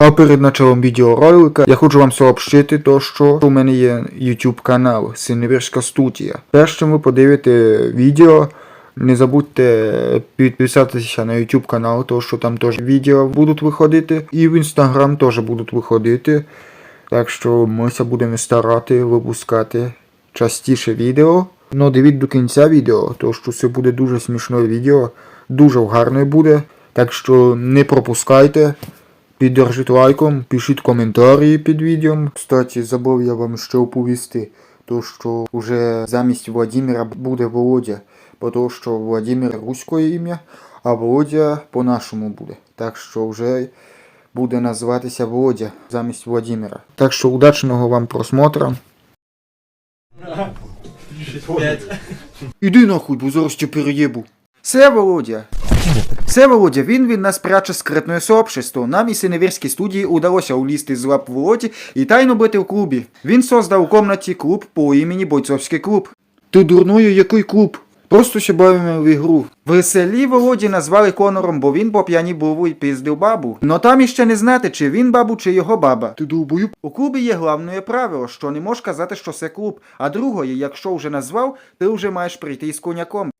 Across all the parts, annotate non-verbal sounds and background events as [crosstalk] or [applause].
А перед началом відеоролика я хочу вам сообщити то, що у мене є YouTube канал Синевірська студія. Перш чим ви подивите відео, не забудьте підписатися на YouTube канал, тому що там теж відео будуть виходити. І в Instagram теж будуть виходити. Так що ми ся будемо старати випускати частіше відео. Ну дивіть до кінця відео, тому що це буде дуже смішне відео, дуже гарне буде. Так що не пропускайте. Піддержіть лайком, пишіть коментарі під відео. Кстати, забув я вам ще оповісти, то що вже замість Владимира буде Володя, бо то що Владимир руське ім'я, а Володя по-нашому буде. Так що вже буде називатися Володя замість Владимира. Так що удачного вам просмотра. Іди нахуй, бо зараз тебе переєбу. Це Володя. Це Володя, він від нас пряче скритне сообщество. Нам і синевірській студії удалося улізти з лап Володі і тайно бити в клубі. Він создав у комнаті клуб по імені Бойцовський клуб. Ти дурною, який клуб? Просто ще бавимо в ігру. Веселі Володі назвали Конором, бо він по п'яні був і пиздив бабу. Но там іще не знати, чи він бабу, чи його баба. Ти довбою? У клубі є головне правило, що не можеш казати, що це клуб. А другое, якщо вже назвав, ти вже маєш прийти із коняком.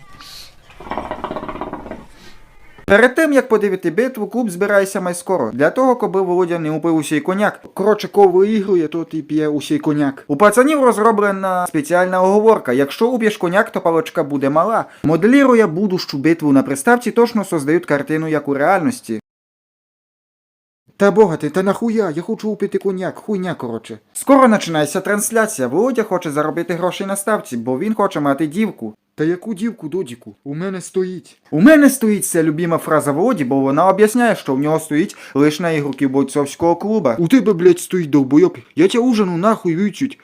Перед тим, як подивити битву, клуб збирається майскоро. Для того, коби Володя не упив усій коняк. Коротше, кого виігрує, то і п'є усій коняк. У пацанів розроблена спеціальна оговорка. Якщо уб'єш коняк, то палочка буде мала. Моделірує будущу битву на приставці, точно создають картину, як у реальності. Та бога ти, та нахуя, я хочу упити коняк, хуйня коротше. Скоро починається трансляція. Володя хоче заробити гроші на ставці, бо він хоче мати дівку. Та яку дівку, додіку? У мене стоїть. У мене стоїть ця любима фраза Володі, бо вона об'ясняє, що в нього стоїть лише на ігроків бойцовського клуба. У тебе, блядь, стоїть довбойоб. Я тебе ужину нахуй вичуть.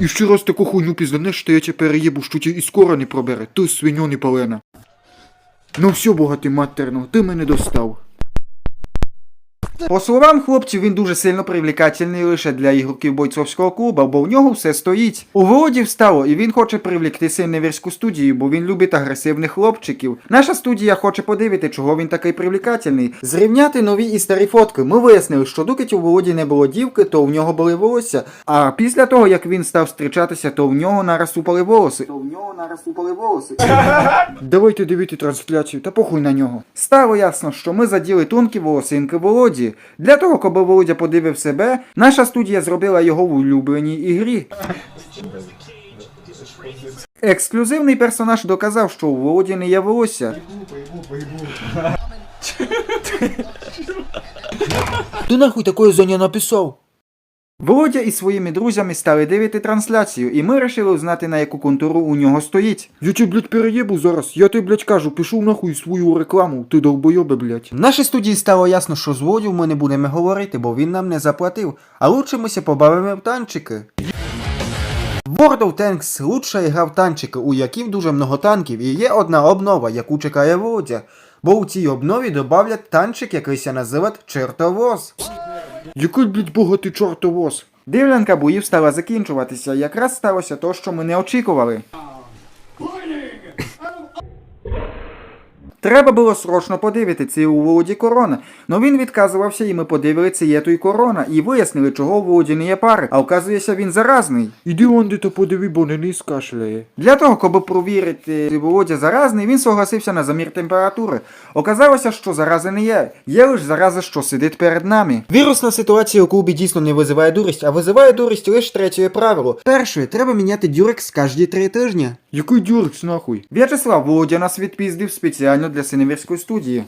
І ще раз таку хуйню пізданеш, що я тебе переєбу, що тебе і скоро не пробере. Ти свиньо не палена. Ну все, бога ти матерно, ти мене достав. По словам хлопців, він дуже сильно привлекательний лише для ігроків бойцовського клубу, бо в нього все стоїть. У Володі встало, і він хоче привлекти синевірську студію, бо він любить агресивних хлопчиків. Наша студія хоче подивити, чого він такий привлекательний. Зрівняти нові і старі фотки. Ми вияснили, що доки у Володі не було дівки, то в нього були волосся. А після того, як він став зустрічатися, то в нього нараз упали волоси. То в нього нараз упали волоси. [laughs] Давайте дивити трансляцію, та похуй на нього. Стало ясно, що ми заділи тонкі волосинки Володі. Для того, коли Володя подивив себе, наша студія зробила його в улюбленій ігрі. Ексклюзивний персонаж доказав, що у Володі не є волосся. Ти нахуй такої Зоня написав? Володя із своїми друзями стали дивити трансляцію, і ми вирішили узнати, на яку контуру у нього стоїть. Я тебе, блядь, переєбу зараз. Я тебе, блядь, кажу, пішов нахуй свою рекламу, ти довбойобе, блядь. В нашій студії стало ясно, що з Володю ми не будемо говорити, бо він нам не заплатив. А лучше ми ся побавимо в танчики. World of Tanks лучша гра в танчики, у яких дуже много танків, і є одна обнова, яку чекає Володя. Бо у цій обнові добавлять танчик, який ся називає чертовоз. Який, блядь, богатий чортовоз? Дивлянка боїв стала закінчуватися. Якраз сталося то, що ми не очікували. Треба було срочно подивити це у Володі корона. Но він відказувався, і ми подивили це є той корона, і вияснили, чого у Володі не є пари, а оказується він заразний. Іди онди то подиви, бо не низ кашляє. Для того, щоб провірити, чи Володя заразний, він согласився на замір температури. Оказалося, що зарази не є. Є лише зараза, що сидить перед нами. Вірусна ситуація у клубі дійсно не визиває дурість, а визиває дурість лише третє правило. Перше, треба міняти дюрекс кожні три тижні. Який дюрекс нахуй? В'ячеслав Володя нас відпіздив спеціально для синевірської студії.